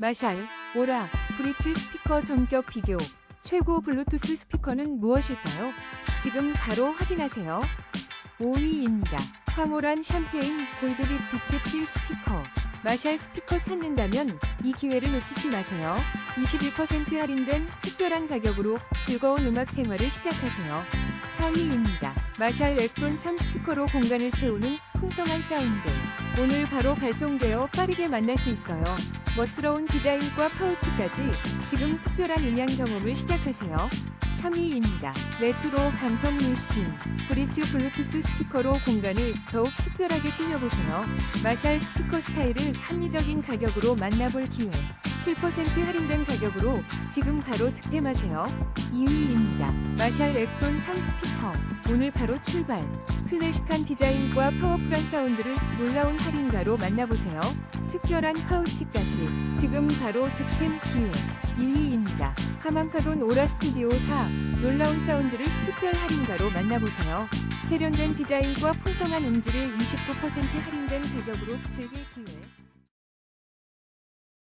마샬, 오라, 브리츠 스피커 전격 비교. 최고 블루투스 스피커는 무엇일까요? 지금 바로 확인하세요. 5위입니다. 황홀한 샴페인 골드빛 비츠 필 스피커. 마샬 스피커 찾는다면 이 기회를 놓치지 마세요. 21% 할인된 특별한 가격으로 즐거운 음악 생활을 시작하세요. 4위입니다. 마샬 렉돈 3 스피커로 공간을 채우는 풍성한 사운드. 오늘 바로 발송되어 빠르게 만날 수 있어요. 멋스러운 디자인과 파우치까지 지금 특별한 음향 경험을 시작하세요. 3위입니다. 레트로 감성 물씬 브리츠 블루투스 스피커로 공간을 더욱 특별하게 꾸며보세요. 마샬 스피커 스타일을 합리적인 가격으로 만나볼 기회. 7% 할인된 가격으로 지금 바로 득템하세요. 2위입니다. 마샬 렉돈 3 스피커. 오늘 바로 출발. 클래식한 디자인과 파워풀한 사운드를 놀라운 할인가로 만나보세요. 특별한 파우치까지 지금 바로 득템 기회 2위입니다. 하만카돈 오라 스튜디오 4 놀라운 사운드를 특별 할인가로 만나보세요. 세련된 디자인과 풍성한 음질을 29% 할인된 가격으로 즐길 기회